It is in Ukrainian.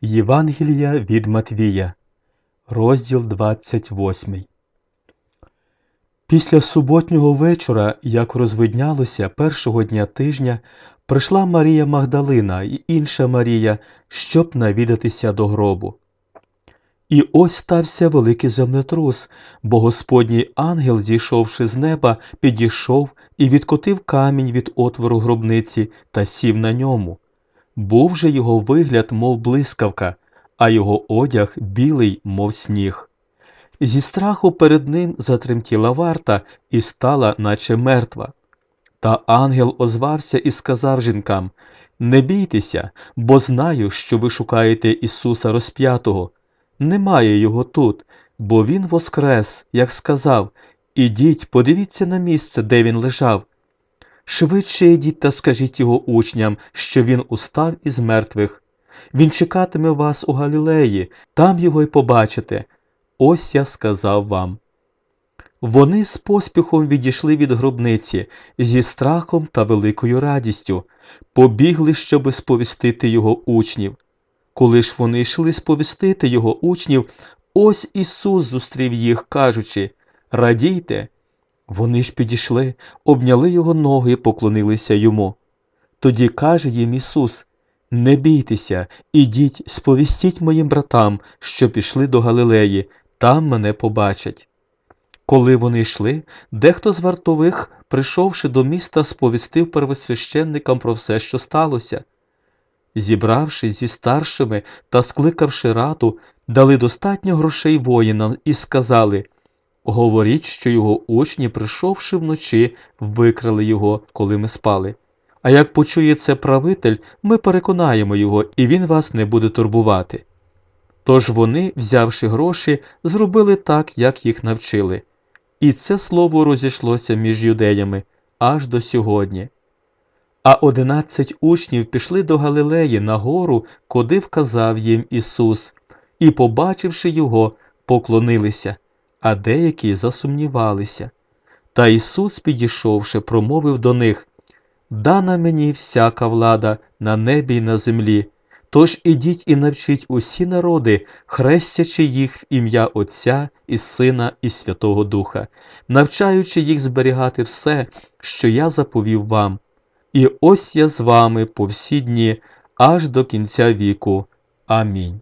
Євангелія від Матвія, розділ 28. Після суботнього вечора, як розвиднялося першого дня тижня, прийшла Марія Магдалина і інша Марія, щоб навідатися до гробу. І ось стався великий землетрус, бо Господній ангел, зійшовши з неба, підійшов і відкотив камінь від отвору гробниці та сів на ньому. Був же його вигляд, мов блискавка, а його одяг білий, мов сніг. Зі страху перед ним затремтіла варта і стала, наче мертва. Та ангел озвався і сказав жінкам Не бійтеся, бо знаю, що ви шукаєте Ісуса розп'ятого. Немає його тут, бо Він воскрес, як сказав Ідіть, подивіться на місце, де він лежав. Швидше йдіть та скажіть його учням, що він устав із мертвих. Він чекатиме вас у Галілеї, там його й побачите. Ось я сказав вам. Вони з поспіхом відійшли від гробниці зі страхом та великою радістю, побігли, щоби сповістити його учнів. Коли ж вони йшли сповістити його учнів, ось Ісус зустрів їх, кажучи Радійте. Вони ж підійшли, обняли його ноги і поклонилися йому. Тоді каже їм Ісус Не бійтеся, ідіть, сповістіть моїм братам, що пішли до Галилеї, там мене побачать. Коли вони йшли, дехто з вартових, прийшовши до міста, сповістив первосвященникам про все, що сталося. Зібравшись зі старшими та скликавши раду, дали достатньо грошей воїнам і сказали Говоріть, що його учні, прийшовши вночі, викрали його, коли ми спали. А як почує це правитель, ми переконаємо його, і він вас не буде турбувати. Тож вони, взявши гроші, зробили так, як їх навчили. І це слово розійшлося між юдеями аж до сьогодні. А одинадцять учнів пішли до Галилеї на гору, куди вказав їм Ісус, і, побачивши його, поклонилися, а деякі засумнівалися. Та Ісус, підійшовши, промовив до них Дана мені всяка влада на небі й на землі. Тож ідіть і навчіть усі народи, хрестячи їх в ім'я Отця і Сина і Святого Духа, навчаючи їх зберігати все, що я заповів вам. І ось я з вами по всі дні, аж до кінця віку. Амінь.